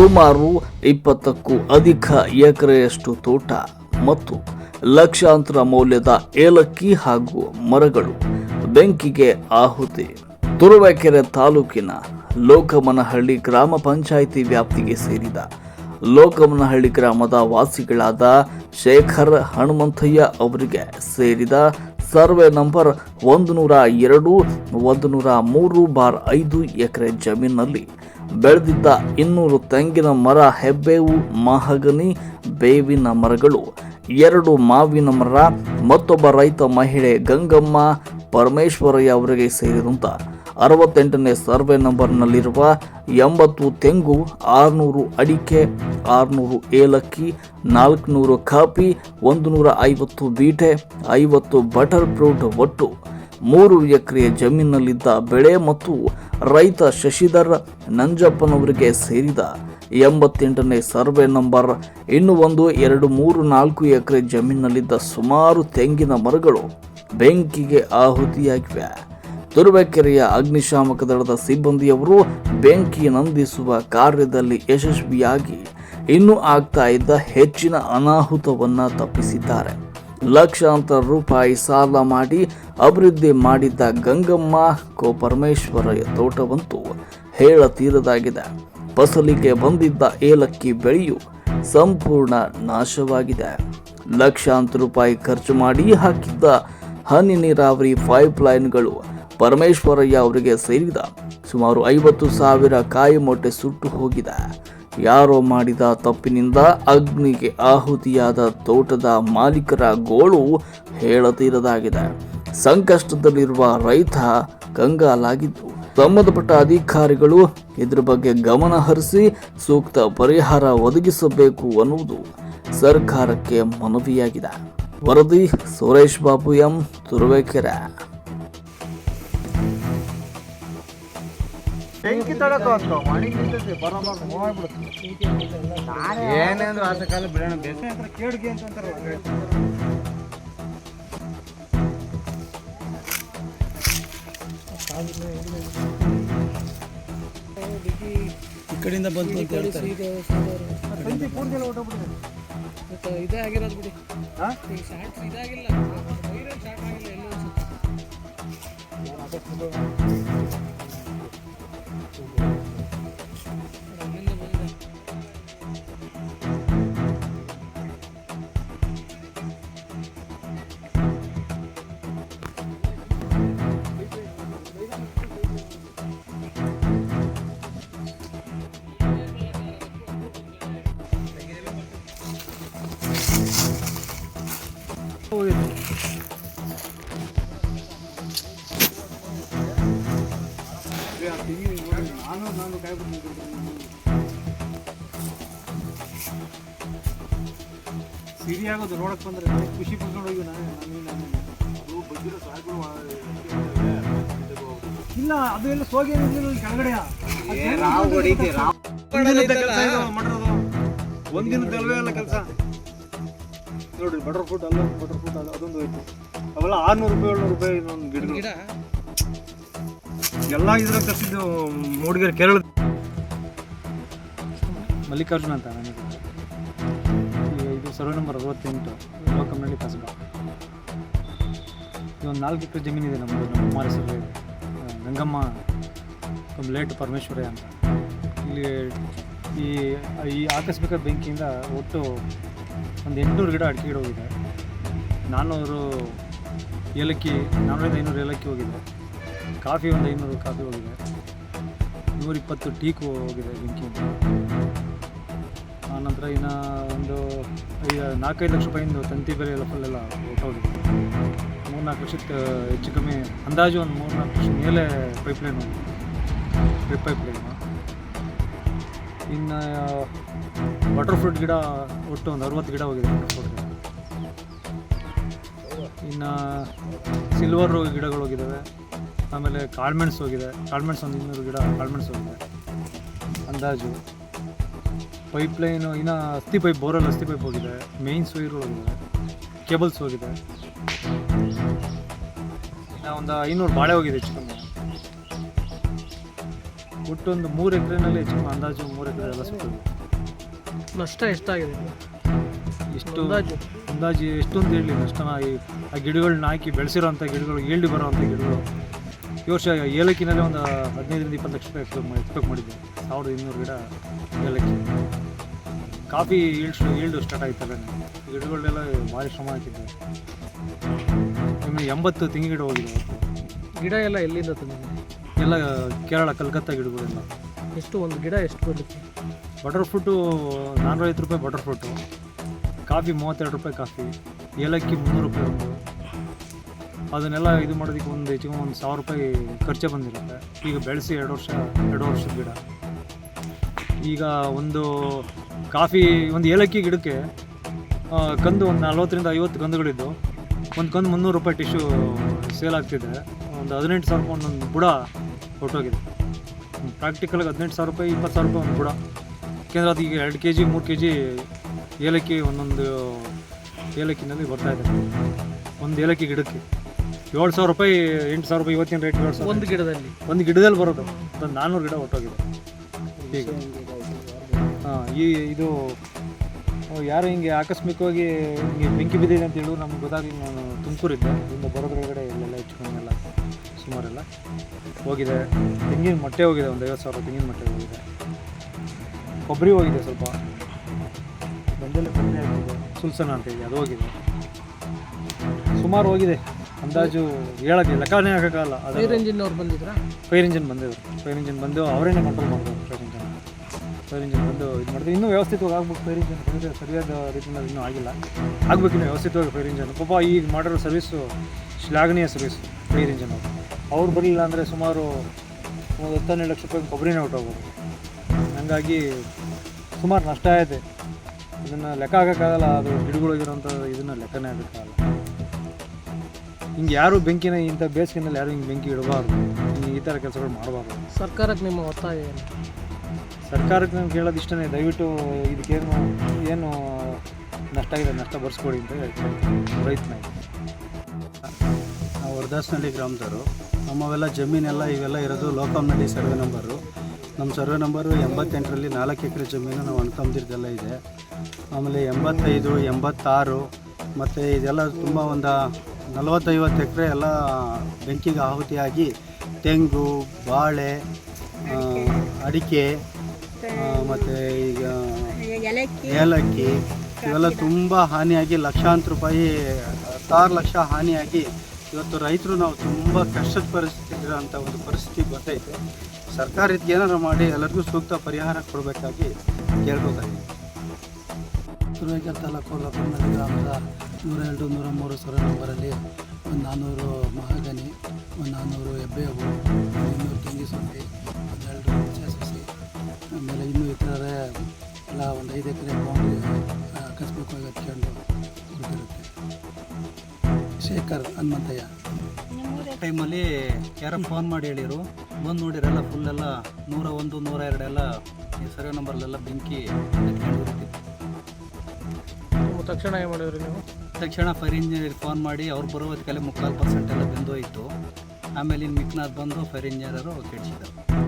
ಸುಮಾರು ಇಪ್ಪತ್ತಕ್ಕೂ ಅಧಿಕ ಎಕರೆಯಷ್ಟು ತೋಟ ಮತ್ತು ಲಕ್ಷಾಂತರ ಮೌಲ್ಯದ ಏಲಕ್ಕಿ ಹಾಗೂ ಮರಗಳು ಬೆಂಕಿಗೆ ಆಹುತಿ. ತುರುವೇಕೆರೆ ತಾಲೂಕಿನ ಲೋಕಮನಹಳ್ಳಿ ಗ್ರಾಮ ಪಂಚಾಯಿತಿ ವ್ಯಾಪ್ತಿಗೆ ಸೇರಿದ ಲೋಕಮನಹಳ್ಳಿ ಗ್ರಾಮದ ವಾಸಿಗಳಾದ ಶೇಖರ್ ಹನುಮಂತಯ್ಯ ಅವರಿಗೆ ಸೇರಿದ ಸರ್ವೆ ನಂಬರ್ ಒಂದು ನೂರ ಎರಡು ಒಂದು ನೂರ ಮೂರು ಬಾರ್ ಐದು ಎಕರೆ ಜಮೀನಿನಲ್ಲಿ ಬೆಳೆದಿದ್ದ ಇನ್ನೂರು ತೆಂಗಿನ ಮರ, ಹೆಬ್ಬೇವು, ಮಹಗನಿ, ಬೇವಿನ ಮರಗಳು, ಎರಡು ಮಾವಿನ ಮರ, ಮತ್ತೊಬ್ಬ ರೈತ ಮಹಿಳೆ ಗಂಗಮ್ಮ ಪರಮೇಶ್ವರಯ್ಯ ಅವರಿಗೆ ಸೇರಿದಂತ ಅರವತ್ತೆಂಟನೇ ಸರ್ವೆ ನಂಬರ್ನಲ್ಲಿರುವ ಎಂಬತ್ತು ತೆಂಗು, ಆರುನೂರು ಅಡಿಕೆ, ಆರುನೂರು ಏಲಕ್ಕಿ, ನಾಲ್ಕುನೂರು ಕಾಫಿ ಒಂದು ನೂರ ಐವತ್ತು ಬೀಟೆ, ಐವತ್ತು ಬಟರ್ ಫ್ರೂಟ್ ಒಟ್ಟು ಮೂರು ಎಕರೆ ಜಮೀನಿನಲ್ಲಿದ್ದ ಬೆಳೆ ಮತ್ತು ರೈತ ಶಶಿಧರ್ ನಂಜಪ್ಪನವರಿಗೆ ಸೇರಿದ ಎಂಬತ್ತೆಂಟನೇ ಸರ್ವೆ ನಂಬರ್. ಇನ್ನು ಒಂದು, ಎರಡು, ಮೂರು, ನಾಲ್ಕು ಎಕರೆ ಜಮೀನಿನಲ್ಲಿದ್ದ ಸುಮಾರು ತೆಂಗಿನ ಮರಗಳು ಬೆಂಕಿಗೆ ಆಹುತಿಯಾಗಿವೆ. ತುರುವೇಕೆರೆಯ ಅಗ್ನಿಶಾಮಕ ದಳದ ಸಿಬ್ಬಂದಿಯವರು ಬೆಂಕಿ ನಂದಿಸುವ ಕಾರ್ಯದಲ್ಲಿ ಯಶಸ್ವಿಯಾಗಿ ಇನ್ನೂ ಆಗ್ತಾ ಇದ್ದ ಹೆಚ್ಚಿನ ಅನಾಹುತವನ್ನು ತಪ್ಪಿಸಿದ್ದಾರೆ. ಲಕ್ಷಾಂತರ ರೂಪಾಯಿ ಸಾಲ ಮಾಡಿ ಅಭಿವೃದ್ಧಿ ಮಾಡಿದ್ದ ಗಂಗಮ್ಮ ಕೋ ಪರಮೇಶ್ವರಯ್ಯ ತೋಟವಂತೂ ಹೇಳತೀರದಾಗಿದೆ ಫಸಲಿಗೆ ಬಂದಿದ್ದ ಏಲಕ್ಕಿ ಬೆಳೆಯು ಸಂಪೂರ್ಣ ನಾಶವಾಗಿದೆ. ಲಕ್ಷಾಂತರ ರೂಪಾಯಿ ಖರ್ಚು ಮಾಡಿ ಹಾಕಿದ್ದ ಹನಿ ನೀರಾವರಿ ಪೈಪ್ ಲೈನ್ಗಳು ಪರಮೇಶ್ವರಯ್ಯ ಅವರಿಗೆ ಸೇರಿದ ಸುಮಾರು ಐವತ್ತು ಸಾವಿರ ಕಾಯಿ ಮೊಟ್ಟೆ ಸುಟ್ಟು ಹೋಗಿದೆ. ಯಾರೋ ಮಾಡಿದ ತಪ್ಪಿನಿಂದ ಅಗ್ನಿಗೆ ಆಹುತಿಯಾದ ತೋಟದ ಮಾಲೀಕರ ಗೋಳು ಹೇಳತೀರದಾಗಿದೆ ಸಂಕಷ್ಟದಲ್ಲಿರುವ ರೈತ ಕಂಗಾಲಾಗಿದ್ದು ಸಂಬಂಧಪಟ್ಟ ಅಧಿಕಾರಿಗಳು ಇದ್ರ ಬಗ್ಗೆ ಗಮನ ಹರಿಸಿ ಸೂಕ್ತ ಪರಿಹಾರ ಒದಗಿಸಬೇಕು ಅನ್ನುವುದು ಸರ್ಕಾರಕ್ಕೆ ಮನವಿಯಾಗಿದೆ. ವರದಿ ಸುರೇಶ್ ಬಾಬು ಎಂ. ತುರುವೇಕೆರೆ. ಬೆಂಕಿ ಏನೇಂದ್ರು ಆಸೆ. ಕಾಲ ಬಿಡೋಣ ಕೇಳಿಗೆ ಅಂತ ಈ ಕಡೆಯಿಂದ ಬಂತು ಅಂತ ಹೇಳ್ತಾರೆ. ಇದೇ ಆಗಿರೋದು ಬಿಡಿ ಈಗ ಶಾರ್ಟ್ ಇದಾಗಿಲ್ಲ ವೈರಲ್ ಶಾರ್ಟ್ ಆಗಿಲ್ಲ ಎಲ್ಲ ಅಲ್ಲಿಂದ ಸಿರಿ ಆಗೋದು ನೋಡಕ್ ಬಂದ್ರೆ ನನಗೆ ಖುಷಿ ಪಡ್ಕೊಂಡು ಹೋಗಿ ನಾನು ಇಲ್ಲ ಅದು ಎಲ್ಲ ಸೋಗಿ ಏನಿರ್ಲಿಲ್ಲ ಕೆಳಗಡೆ ಒಂದಿನದ ಅಲ್ವೇ ಅಲ್ಲ ಕೆಲಸ. ನೋಡ್ರಿ ಬಟರ್ ಫುಡ್ ಅಲ್ಲ ಬಟರ್ ಅದು ಅದೊಂದು ಹೋಯ್ತು ಅವೆಲ್ಲ ಆರ್ನೂರು ರೂಪಾಯಿ ಏಳ್ನೂರು ರೂಪಾಯಿ ಒಂದು ಗಿಡ? ಎಲ್ಲ ಇದ್ರಾಗ ತರಿಸಿದ್ದು ಮೂಡಿಗೆರೆ ಕೇರಳ ಮಲ್ಲಿಕಾರ್ಜುನ ಅಂತ ನನಗೆ. ಇದು ಸರ್ವೆ ನಂಬರ್ ಅರವತ್ತೆಂಟು ಲೋಕಂನಳ್ಳಿ ಕಸಬ. ಇದೊಂದು ನಾಲ್ಕು ಎಕರೆ ಜಮೀನಿದೆ ನಮ್ಮದು ನಮ್ಮ ಕುಮಾರ ಗಂಗಮ್ಮ ಲೇಟ್ ಪರಮೇಶ್ವರಯ್ಯ ಅಂತ. ಇಲ್ಲಿ ಈ ಈ ಆಕಸ್ಮಿಕ ಬೆಂಕಿಯಿಂದ ಒಟ್ಟು ಒಂದು ಎಂಟುನೂರು ಗಿಡ ಅಡಿಕೆ ಗಿಡ ಹೋಗಿದೆ. ನಾನ್ನೂರು ಏಲಕ್ಕಿ ನಾನ್ನೂರಿಂದ ಐನೂರು ಏಲಕ್ಕಿ ಹೋಗಿದೆ. ಕಾಫಿ ಒಂದು ಐನೂರು ಕಾಫಿ ಹೋಗಿದೆ. ನೂರಿಪ್ಪತ್ತು ಟೀಕು ಹೋಗಿದೆ ಬೆಂಕಿ ಆನಂತರ ಇನ್ನು ಒಂದು ಐದು, ನಾಲ್ಕೈದು ಲಕ್ಷ ರೂಪಾಯಿಂದ ತಂತಿ ಬೆಲೆ ಎಲ್ಲ ಫುಲ್ಲೆಲ್ಲ ಮೂರು ನಾಲ್ಕು ಲಕ್ಷಕ್ಕೆ ಹೆಚ್ಚು ಕಮ್ಮಿ, ಅಂದಾಜು ಒಂದು ಮೂರ್ನಾಲ್ಕು ಲಕ್ಷ ಮೇಲೆ ಪೈಪ್ಲೈನ್ ಹೋಗಿದೆ. ಡ್ರಿಪ್ ಪೈಪ್ಲೈನು ಇನ್ನು ವಾಟರ್ ಫ್ರೂಟ್ ಗಿಡ ಒಟ್ಟು ಒಂದು ಅರವತ್ತು ಗಿಡ ಹೋಗಿದೆ. ವಾಟರ್ ಫ್ರೂಟ್ ಇನ್ನು ಸಿಲ್ವರ್ ಗಿಡಗಳು ಹೋಗಿದ್ದಾವೆ ಆಮೇಲೆ ಕಾಳ್ಮೆಣ್ಸು ಹೋಗಿದೆ. ಕಾಳ್ಮೆಣ್ಸು ಒಂದು ಇನ್ನೂರು ಗಿಡ ಕಾಳ್ಮೆಣ್ಸು ಹೋಗಿದೆ. ಅಂದಾಜು. ಪೈಪ್ಲೈನು ಇನ್ನು ಅಸ್ಥಿ ಪೈಪ್ ಬೋರಲ್ಲಿ ಅಸ್ಥಿ ಪೈಪ್ ಹೋಗಿದೆ. ಮೇಯ್ನ್ಸ್ ವೈರ್ಗಳು ಹೋಗಿದೆ. ಕೇಬಲ್ಸ್ ಹೋಗಿದೆ. ಇನ್ನು ಒಂದು ಐನೂರು ಬಾಳೆ ಹೋಗಿದೆ ಹೆಚ್ಚು ಕಮ್ಮಿ. ಒಟ್ಟು ಒಂದು ಮೂರು ಎಕರೆನಲ್ಲಿ ಹೆಚ್ಚು ಅಂದಾಜು ಮೂರು ಎಕರೆ ಎಲ್ಲ ಸಿಗ್ತದೆ ನಷ್ಟ ಎಷ್ಟಾಗಿದೆ? ಇಷ್ಟು ಅಂದಾಜು. ಅಂದಾಜು ಎಷ್ಟೊಂದು ಹೇಳಿ ನಷ್ಟನ ಈ ಆ ಗಿಡಗಳನ್ನ ಹಾಕಿ ಬೆಳೆಸಿರೋಂಥ ಗಿಡಗಳು ಏಳ್ಡಿ ಬರೋವಂಥ ಗಿಡಗಳು. ಈ ವರ್ಷ ಏಲಕ್ಕಿನಲ್ಲಿ ಒಂದು ಹದಿನೈದರಿಂದ ಇಪ್ಪತ್ತು ಲಕ್ಷ ರೂಪಾಯಿ ಎಕ್ಸ್ಪೆಕ್ಟ್ ಮಾಡಿದ್ದೆ ಸಾವಿರದ ಇನ್ನೂರು ಗಿಡ ಏಲಕ್ಕಿ. ಕಾಫಿ ಈಲ್ಡ್ಸ್ ಈಲ್ಡು ಸ್ಟಾರ್ಟ್ ಆಗಿತ್ತಲ್ಲ ಗಿಡಗಳನ್ನೆಲ್ಲ ಭಾರಿ ಶ್ರಮ ಹಾಕಿದ್ದೆ ನಿಮಗೆ ಎಂಬತ್ತು ತೆಂಗಿನ ಗಿಡ ಹೋಗಿದೆ ಗಿಡ ಎಲ್ಲ ಎಲ್ಲಿಂದ ತಂದಿದೆ ಎಲ್ಲ ಕೇರಳ ಕಲ್ಕತ್ತಾ ಗಿಡಗಳೆಲ್ಲ ಎಷ್ಟು ಒಂದು ಗಿಡ ಎಷ್ಟು ಬರುತ್ತೆ ಬಟರ್ ಫ್ರೂಟು ನಾನ್ನೂರೈವತ್ತು ರೂಪಾಯಿ ಬಟರ್ ಫ್ರೂಟು ಕಾಫಿ ಮೂವತ್ತೆರಡು ರೂಪಾಯಿ ಕಾಫಿ. ಏಲಕ್ಕಿ ಮುನ್ನೂರು ರೂಪಾಯಿ ಒಂದು. ಅದನ್ನೆಲ್ಲ ಇದು ಮಾಡೋದಕ್ಕೆ ಒಂದು ಹೆಚ್ಚಿಗೆ ಒಂದು ಸಾವಿರ ರೂಪಾಯಿ ಖರ್ಚೆ ಬಂದಿರುತ್ತೆ. ಈಗ ಬೆಳೆಸಿ ಎರಡು ವರ್ಷ, ಎರಡು ವರ್ಷದ ಗಿಡ. ಈಗ ಒಂದು ಕಾಫಿ, ಒಂದು ಏಲಕ್ಕಿ ಗಿಡಕ್ಕೆ ಕಂದು ಒಂದು ನಲ್ವತ್ತರಿಂದ ಐವತ್ತು ಕಂದುಗಳಿದ್ದು, ಒಂದು ಕಂದು ಮುನ್ನೂರು ರೂಪಾಯಿ ಟಿಶ್ಯೂ ಸೇಲ್ ಆಗ್ತಿದೆ. ಒಂದು ಹದಿನೆಂಟು ಸಾವಿರ ರೂಪಾಯಿ ಒಂದೊಂದು ಬುಡ ಹೊಟ್ಟೋಗಿದೆ ಪ್ರಾಕ್ಟಿಕಲ್ಗೆ ಹದಿನೆಂಟು ಸಾವಿರ ರೂಪಾಯಿ, ಇಪ್ಪತ್ತು ಸಾವಿರ ರೂಪಾಯಿ ಒಂದು ಬುಡ. ಯಾಕೆಂದರೆ ಅದು ಈಗ ಎರಡು ಕೆ ಜಿ ಮೂರು ಕೆ ಜಿ ಏಲಕ್ಕಿ ಒಂದೊಂದು ಏಲಕ್ಕಿನಲ್ಲಿ ಬರ್ತಾಯಿದೆ ಒಂದು ಏಲಕ್ಕಿ ಗಿಡಕ್ಕೆ. ಏಳು ಸಾವಿರ ರೂಪಾಯಿ ಎಂಟು ಸಾವಿರ ರೂಪಾಯಿ ಇವತ್ತಿನ ರೇಟ್ ಏಳು ಸಾವಿರ. ಒಂದು ಗಿಡದಲ್ಲಿ? ಒಂದು ಗಿಡದಲ್ಲಿ ಬರೋದು. ಒಂದು ನಾನ್ನೂರು ಗಿಡ ಹೊಟ್ಟೋಗಿದೆ ಈಗ. ಹಾಂ ಈ ಇದು ಯಾರು ಹಿಂಗೆ ಆಕಸ್ಮಿಕವಾಗಿ ಹಿಂಗೆ ಬೆಂಕಿ ಬಿದ್ದಿದೆ ಅಂತ ಹೇಳು ನಮ್ಗೆ ಗೊತ್ತಾಗಿ ನಾನು ತುಮಕೂರಿದ್ದೆ ಇಲ್ಲಿಂದ ಬರೋದ್ರೊಳಗಡೆ ಇಲ್ಲೆಲ್ಲ ಹೆಚ್ಚು ಕಮ್ಮಿ ಎಲ್ಲ ಸುಮಾರೆಲ್ಲ ಹೋಗಿದೆ. ತೆಂಗಿನ ಮೊಟ್ಟೆ ಹೋಗಿದೆ ಒಂದು ಐವತ್ತು ಸಾವಿರ ತೆಂಗಿನ ಮೊಟ್ಟೆ ಹೋಗಿದೆ. ಕೊಬ್ಬರಿ ಹೋಗಿದೆ ಸ್ವಲ್ಪ. ಬಂದಲ್ಲಿ ಕಮ್ಮಿ ಆಗಿದೆ. ಸುಲ್ಸನ ಅಂತ ಇದೆ ಅದು ಹೋಗಿದೆ. ಸುಮಾರು ಹೋಗಿದೆ. ಅಂದಾಜು ಹೇಳಕ್ಕೆ ಲೆಕ್ಕನೇ ಹಾಕೋಕ್ಕಾಗಲ್ಲ. ಫೈರ್ ಇಂಜಿನ್ ಅವ್ರು ಬಂದಿದ್ರಾ? ಫೈರ್ ಇಂಜಿನ್ ಬಂದಿದ್ರು. ಫೈರ್ ಇಂಜಿನ್ ಬಂದು ಅವರೇನೆ ಕಂಟ್ರೋಲ್ ಮಾಡಿದ್ರು ಫೈರ್ ಇಂಜಿನ್ ಫೈರ್ ಇಂಜಿನ್ ಬಂದು ಇದು ಮಾಡಿದ್ರು. ಇನ್ನೂ ವ್ಯವಸ್ಥಿತವಾಗಿ ಆಗ್ಬೇಕು ಫೈರ್ ಇಂಜಿನ್. ಸರಿಯಾದ ಸರಿಯಾದ ರೀತಿಯಲ್ಲಿ ಇನ್ನೂ ಆಗಿಲ್ಲ. ಆಗಬೇಕು ಇನ್ನೂ ವ್ಯವಸ್ಥಿತವಾಗಿ ಫೈರ್ ಇಂಜಿನ್. ಪಾಪ ಈಗ ಮಾಡಿರೋ ಸರ್ವಿಸು ಶ್ಲಾಘನೀಯ ಸರ್ವಿಸ್ ಫೈರ್ ಇಂಜಿನ್ ಅವರು ಅವ್ರು ಬರಲಿಲ್ಲ ಅಂದರೆ ಸುಮಾರು ಒಂದು ಹತ್ತನ್ನೆರಡು ಲಕ್ಷ ರೂಪಾಯಿ ಕೊಬ್ಬರಿನೇ ಹೊಟ್ಟೋಗ್ಬೋದು ಹಂಗಾಗಿ ಸುಮಾರು ನಷ್ಟ ಆಯಿತು. ಇದನ್ನು ಲೆಕ್ಕ ಆಗೋಕ್ಕಾಗಲ್ಲ ಅದು ಗಿಡಗಳಿಗಿರೋಂಥ ಇದನ್ನು ಲೆಕ್ಕನೇ ಆಗೋಕ್ಕಾಗಲ್ಲ ಹಿಂಗೆ ಯಾರು ಬೆಂಕಿನ ಇಂಥ ಬೇಸಿಗೆನಲ್ಲಿ ಯಾರು ಹಿಂಗೆ ಬೆಂಕಿ ಇಡಬಾರ್ದು? ಹಿಂಗೆ ಈ ಥರ ಕೆಲಸಗಳು ಮಾಡಬಾರ್ದು. ಸರ್ಕಾರಕ್ಕೆ ನಿಮ್ಮ ಒತ್ತಾಯ ಏನು? ಸರ್ಕಾರಕ್ಕೆ ನಾನು ಕೇಳೋದು ಇಷ್ಟನೇ ದಯವಿಟ್ಟು ಇದಕ್ಕೇನು ಏನು ನಷ್ಟ ಆಗಿದೆ ನಷ್ಟ ಬರ್ಸ್ಕೊಡಿ ಅಂತ ಹೇಳ್ತೀನಿ. ರೈತನ ನಾವು ವರದಾಸನಹಳ್ಳಿ ಗ್ರಾಮದವರು. ನಮ್ಮವೆಲ್ಲ ಜಮೀನೆಲ್ಲ ಇವೆಲ್ಲ ಇರೋದು ಲೋಕಮ್ನಹಳ್ಳಿ ಸರ್ವೆ ನಂಬರು. ನಮ್ಮ ಸರ್ವೆ ನಂಬರು ಎಂಬತ್ತೆಂಟರಲ್ಲಿ ನಾಲ್ಕು ಎಕರೆ ಜಮೀನು ನಾವು ಅಣ್ತಂದಿರ್ದೆಲ್ಲ ಇದೆ. ಆಮೇಲೆ ಎಂಬತ್ತೈದು ಎಂಬತ್ತಾರು ಮತ್ತು ಇದೆಲ್ಲ ತುಂಬ ಒಂದು ನಲವತ್ತೈವತ್ತು ಎಕರೆ ಎಲ್ಲ ಬೆಂಕಿಗೆ ಆಹುತಿಯಾಗಿ ತೆಂಗು ಬಾಳೆ ಅಡಿಕೆ ಮತ್ತು ಈಗ ಏಲಕ್ಕಿ. ಇವೆಲ್ಲ ತುಂಬ ಹಾನಿಯಾಗಿ ಲಕ್ಷಾಂತರ ರೂಪಾಯಿ ಹತ್ತಾರು ಲಕ್ಷ ಹಾನಿಯಾಗಿ ಇವತ್ತು ರೈತರು ನಾವು ತುಂಬ ಕಷ್ಟದ ಪರಿಸ್ಥಿತಿ ಇರೋಂಥ ಒಂದು ಪರಿಸ್ಥಿತಿ ಗೊತ್ತೈತೆ. ಸರ್ಕಾರ ಇದಕ್ಕೆ ಏನಾರು ಮಾಡಿ ಎಲ್ಲರಿಗೂ ಸೂಕ್ತ ಪರಿಹಾರ ಕೊಡಬೇಕಾಗಿ ಕೇಳ್ಬೇಕಾಗಿದೆ. ತಾಲೂಕು ಗ್ರಾಮದ ನೂರ ಎರಡು ನೂರ ಮೂರು ಸಾವಿರ ನಂಬರಲ್ಲಿ ಒಂದು ನಾನ್ನೂರು ಮಹಾಗನಿ ಒಂದು ನಾನ್ನೂರು ಹೆಬ್ಬೇವು ಒಂದು ಇನ್ನೂರು ತೆಂಗಿ ಸೊಂಡಿ ಒಂದೆರಡು ಸಸಿ ಆಮೇಲೆ ಇನ್ನೂ ಇತರೆ ಎಲ್ಲ ಒಂದು ಐದು ಎಕರೆ ಬೌಂಡ್ರಿ ಆಕಸ್ಮಿಕವಾಗಿ ಹಚ್ಕೊಂಡು ಹೊರಟಿರುತ್ತೆ ಶೇಖರ್ ಹನುಮಂತಯ್ಯ. ಟೈಮಲ್ಲಿ ಯಾರೋ ಫೋನ್ ಮಾಡಿ ಹೇಳಿರು. ಬಂದು ನೋಡಿರಲ್ಲ ಫುಲ್ಲೆಲ್ಲ ನೂರ ಒಂದು ನೂರ ಎರಡೆಲ್ಲ ಈ ಸರ್ವೆ ನಂಬರ್ಲೆಲ್ಲ ಬೆಂಕಿ ಹತ್ಕೊಂಡು ಉರಿತಿತ್ತು. ತಕ್ಷಣ ಏನು ಮಾಡಿದ್ರಿ ನೀವು? ತಕ್ಷಣ ಫೈರ್ ಇಂಜಿನಿಯರ್ ಫೋನ್ ಮಾಡಿ, ಅವ್ರು ಬರೋ ಮುಕ್ಕಾಲು ಪರ್ಸೆಂಟ್ ಎಲ್ಲ ಬಂದೋಯ್ತು. ಆಮೇಲೆ ಇನ್ನು ಮಿಕ್ನಾಥ್ ಬಂದು ಫೈರ್ ಇಂಜಿನಿಯರು ಕೆಡಿಸಿದರು.